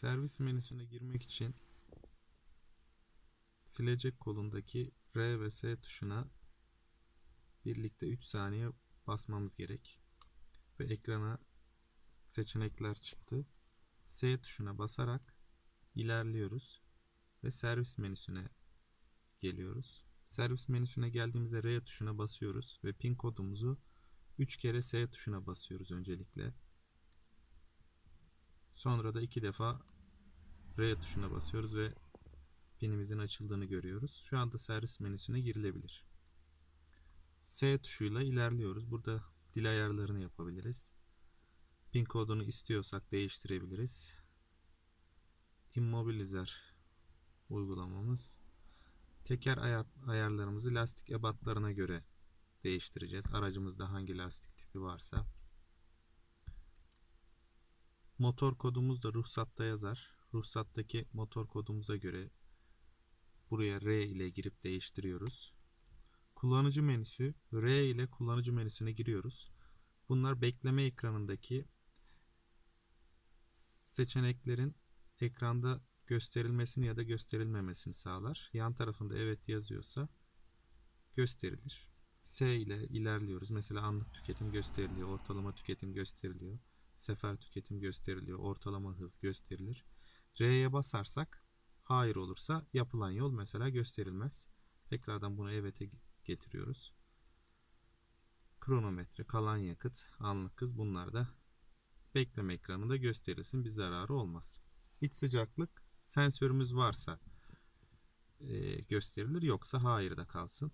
Servis menüsüne girmek için silecek kolundaki R ve S tuşuna birlikte 3 saniye basmamız gerek. Ve ekrana seçenekler çıktı. S tuşuna basarak ilerliyoruz ve servis menüsüne geliyoruz. Servis menüsüne geldiğimizde R tuşuna basıyoruz ve pin kodumuzu 3 kere S tuşuna basıyoruz öncelikle. Sonra da 2 defa R tuşuna basıyoruz ve pinimizin açıldığını görüyoruz. Şu anda servis menüsüne girilebilir. S tuşuyla ilerliyoruz. Burada dil ayarlarını yapabiliriz. Pin kodunu istiyorsak değiştirebiliriz. Immobilizer uygulamamız. Teker ayarlarımızı lastik ebatlarına göre değiştireceğiz. Aracımızda hangi lastik tipi varsa. Motor kodumuz da ruhsatta yazar. Ruhsattaki motor kodumuza göre buraya R ile girip değiştiriyoruz. Kullanıcı menüsü R ile kullanıcı menüsüne giriyoruz. Bunlar bekleme ekranındaki seçeneklerin ekranda gösterilmesini ya da gösterilmemesini sağlar. Yan tarafında evet yazıyorsa gösterilir. S ile ilerliyoruz. Mesela anlık tüketim gösteriliyor, ortalama tüketim gösteriliyor, sefer tüketim gösteriliyor, ortalama hız gösterilir. R'ye basarsak hayır olursa yapılan yol mesela gösterilmez. Tekrardan bunu evet'e getiriyoruz. Kronometre, kalan yakıt, anlık hız bunlar da bekleme ekranında gösterilsin. Bir zararı olmaz. İç sıcaklık sensörümüz varsa e, gösterilir yoksa hayır da kalsın.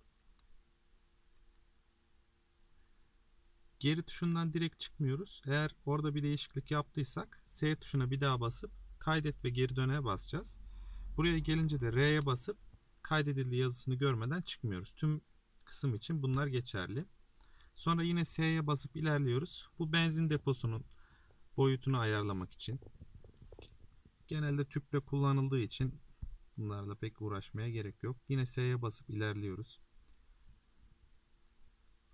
Geri tuşundan direkt çıkmıyoruz. Eğer orada bir değişiklik yaptıysak S tuşuna bir daha basıp kaydet ve geri döne basacağız. Buraya gelince de R'ye basıp kaydedildiği yazısını görmeden çıkmıyoruz. Tüm kısım için bunlar geçerli. Sonra yine S'ye basıp ilerliyoruz. Bu benzin deposunun boyutunu ayarlamak için. Genelde tüple kullanıldığı için bunlarla pek uğraşmaya gerek yok. Yine S'ye basıp ilerliyoruz.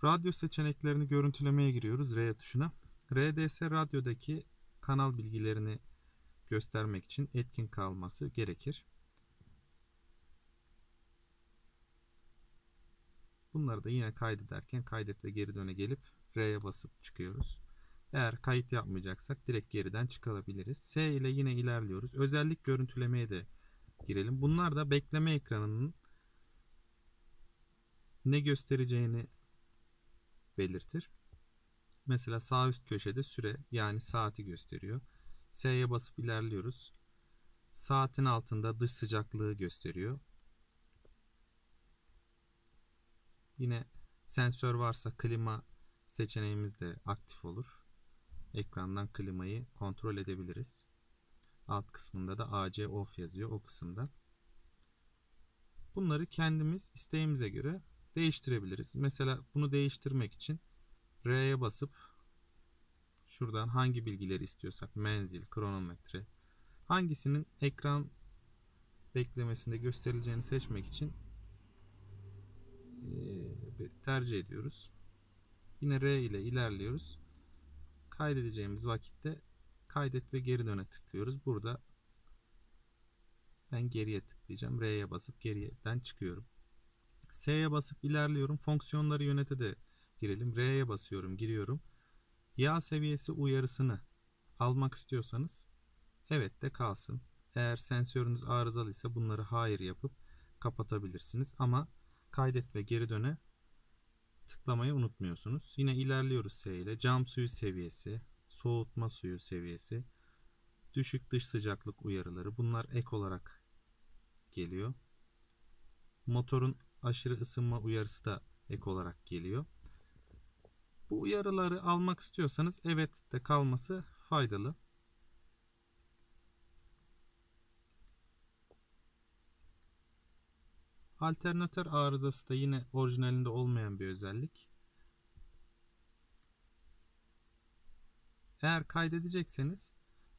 Radyo seçeneklerini görüntülemeye giriyoruz R tuşuna. RDS radyodaki kanal bilgilerini göstermek için etkin kalması gerekir. Bunları da yine kaydederken kaydet ve geri döne gelip R'ye basıp çıkıyoruz. Eğer kayıt yapmayacaksak direkt geriden çıkabiliriz. S ile yine ilerliyoruz. Özellik görüntülemeye de girelim. Bunlar da bekleme ekranının ne göstereceğini belirtir. Mesela sağ üst köşede süre yani saati gösteriyor. S'ye basıp ilerliyoruz. Saatin altında dış sıcaklığı gösteriyor. Yine sensör varsa klima seçeneğimiz de aktif olur. Ekrandan klimayı kontrol edebiliriz. Alt kısmında da AC off yazıyor o kısımda. Bunları kendimiz isteğimize göre değiştirebiliriz. Mesela bunu değiştirmek için R'ye basıp şuradan hangi bilgileri istiyorsak menzil, kronometre hangisinin ekran beklemesinde gösterileceğini seçmek için tercih ediyoruz. Yine R ile ilerliyoruz. Kaydedeceğimiz vakitte kaydet ve geri döne tıklıyoruz. Burada ben geriye tıklayacağım. R'ye basıp geriden çıkıyorum. S'ye basıp ilerliyorum. Fonksiyonları yönete de girelim. R'ye basıyorum, giriyorum. Yağ seviyesi uyarısını almak istiyorsanız evet de kalsın. Eğer sensörünüz arızalı ise bunları hayır yapıp kapatabilirsiniz. Ama kaydet ve geri döne tıklamayı unutmuyorsunuz. Yine ilerliyoruz S ile. Cam suyu seviyesi, soğutma suyu seviyesi, düşük dış sıcaklık uyarıları bunlar ek olarak geliyor. Motorun aşırı ısınma uyarısı da ek olarak geliyor. Bu uyarıları almak istiyorsanız evet de kalması faydalı. Alternatör arızası da yine orijinalinde olmayan bir özellik. Eğer kaydedecekseniz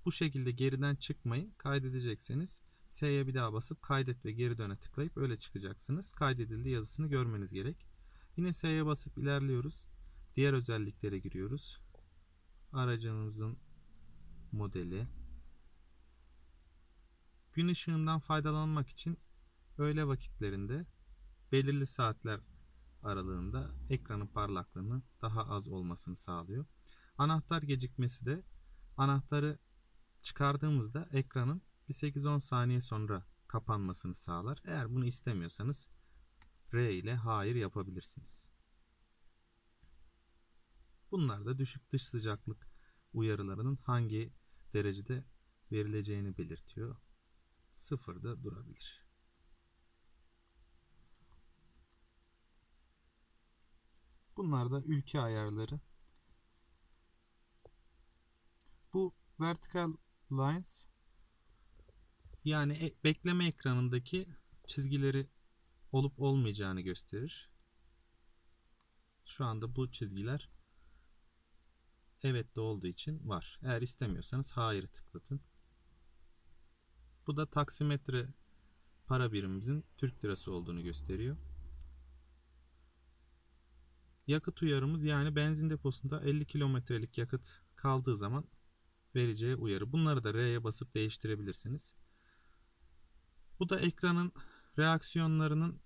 bu şekilde geriden çıkmayın. Kaydedecekseniz S'ye bir daha basıp kaydet ve geri döne tıklayıp öyle çıkacaksınız. Kaydedildi yazısını görmeniz gerek. Yine S'ye basıp ilerliyoruz. Diğer özelliklere giriyoruz. Aracınızın modeli, gün ışığından faydalanmak için öğle vakitlerinde belirli saatler aralığında ekranın parlaklığının daha az olmasını sağlıyor. Anahtar gecikmesi de anahtarı çıkardığımızda ekranın bir 8-10 saniye sonra kapanmasını sağlar. Eğer bunu istemiyorsanız R ile hayır yapabilirsiniz. Bunlar da düşük dış sıcaklık uyarılarının hangi derecede verileceğini belirtiyor. Sıfırda durabilir. Bunlar da ülke ayarları. Bu vertical lines yani e, bekleme ekranındaki çizgileri olup olmayacağını gösterir. Şu anda bu çizgiler evet de olduğu için var. Eğer istemiyorsanız hayır tıklatın. Bu da taksimetre para birimimizin Türk lirası olduğunu gösteriyor. Yakıt uyarımız yani benzin deposunda 50 kilometrelik yakıt kaldığı zaman vereceği uyarı. Bunları da R'ye basıp değiştirebilirsiniz. Bu da ekranın reaksiyonlarının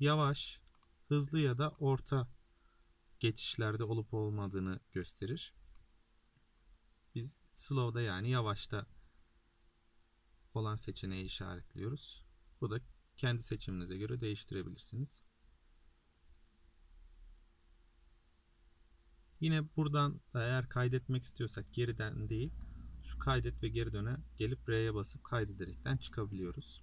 yavaş, hızlı ya da orta geçişlerde olup olmadığını gösterir. Biz slow'da yani yavaşta olan seçeneği işaretliyoruz. Bu da kendi seçiminize göre değiştirebilirsiniz. Yine buradan eğer kaydetmek istiyorsak geriden değil şu kaydet ve geri döne gelip R'ye basıp kaydederekten çıkabiliyoruz.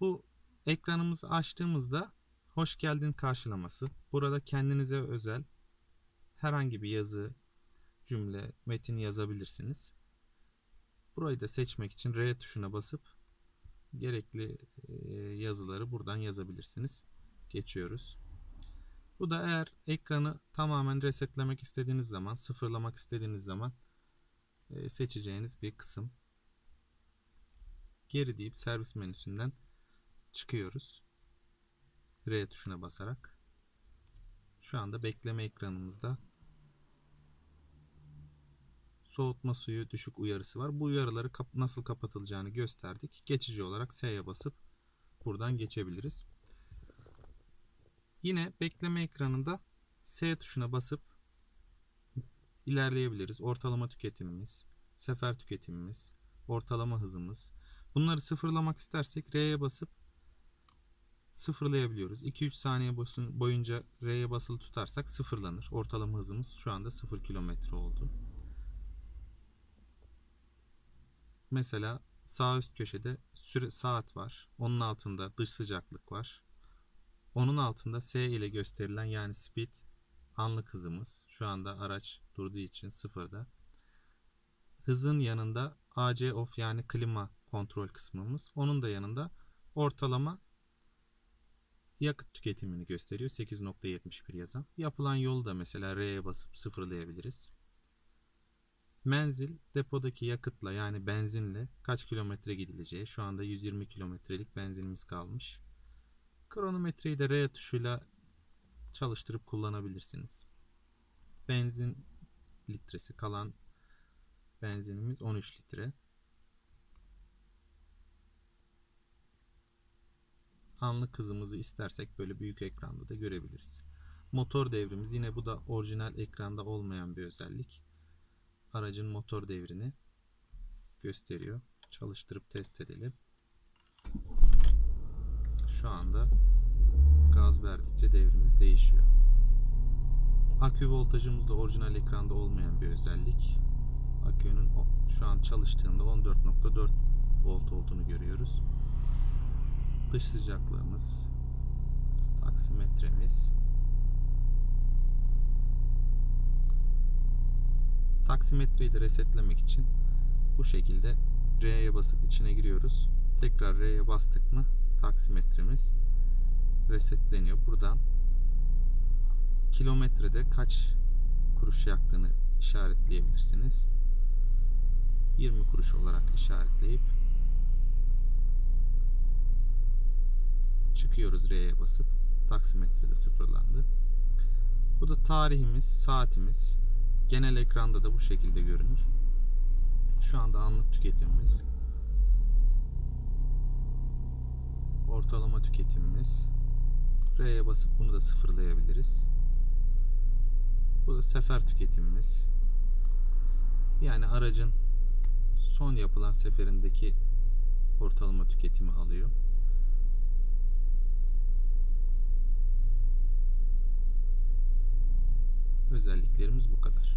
Bu ekranımızı açtığımızda hoş geldin karşılaması. Burada kendinize özel herhangi bir yazı, cümle, metin yazabilirsiniz. Burayı da seçmek için R tuşuna basıp gerekli yazıları buradan yazabilirsiniz. Geçiyoruz. Bu da eğer ekranı tamamen resetlemek istediğiniz zaman, sıfırlamak istediğiniz zaman seçeceğiniz bir kısım. Geri deyip servis menüsünden çıkıyoruz. R tuşuna basarak. Şu anda bekleme ekranımızda soğutma suyu düşük uyarısı var. Bu uyarıları kap nasıl kapatılacağını gösterdik. Geçici olarak S'ye basıp buradan geçebiliriz. Yine bekleme ekranında S tuşuna basıp ilerleyebiliriz. Ortalama tüketimimiz, sefer tüketimimiz, ortalama hızımız. Bunları sıfırlamak istersek R'ye basıp sıfırlayabiliyoruz. 2-3 saniye boyunca R'ye basılı tutarsak sıfırlanır. Ortalama hızımız şu anda 0 km oldu. Mesela sağ üst köşede süre saat var. Onun altında dış sıcaklık var. Onun altında S ile gösterilen yani speed anlık hızımız. Şu anda araç durduğu için sıfırda. Hızın yanında AC off yani klima kontrol kısmımız. Onun da yanında ortalama yakıt tüketimini gösteriyor. 8.71 yazan. Yapılan yolu da mesela R'ye basıp sıfırlayabiliriz. Menzil depodaki yakıtla yani benzinle kaç kilometre gidileceği. Şu anda 120 kilometrelik benzinimiz kalmış. Kronometreyi de R tuşuyla çalıştırıp kullanabilirsiniz. Benzin litresi kalan benzinimiz 13 litre. Anlık hızımızı istersek böyle büyük ekranda da görebiliriz. Motor devrimiz yine bu da orijinal ekranda olmayan bir özellik. Aracın motor devrini gösteriyor. Çalıştırıp test edelim. Şu anda gaz verdikçe devrimiz değişiyor. Akü voltajımız da orijinal ekranda olmayan bir özellik. Akünün şu an çalıştığında 14.4 volt olduğunu görüyoruz. Dış sıcaklığımız, taksimetremiz, taksimetreyi de resetlemek için bu şekilde R'ye basıp içine giriyoruz. Tekrar R'ye bastık mı taksimetremiz resetleniyor. Buradan kilometrede kaç kuruş yaktığını işaretleyebilirsiniz. 20 kuruş olarak işaretleyip çıkıyoruz R'ye basıp taksimetrede sıfırlandı. Bu da tarihimiz, saatimiz. Genel ekranda da bu şekilde görünür. Şu anda anlık tüketimimiz. Ortalama tüketimimiz. R'ye basıp bunu da sıfırlayabiliriz. Bu da sefer tüketimimiz. Yani aracın son yapılan seferindeki ortalama tüketimi alıyor. Özelliklerimiz bu kadar.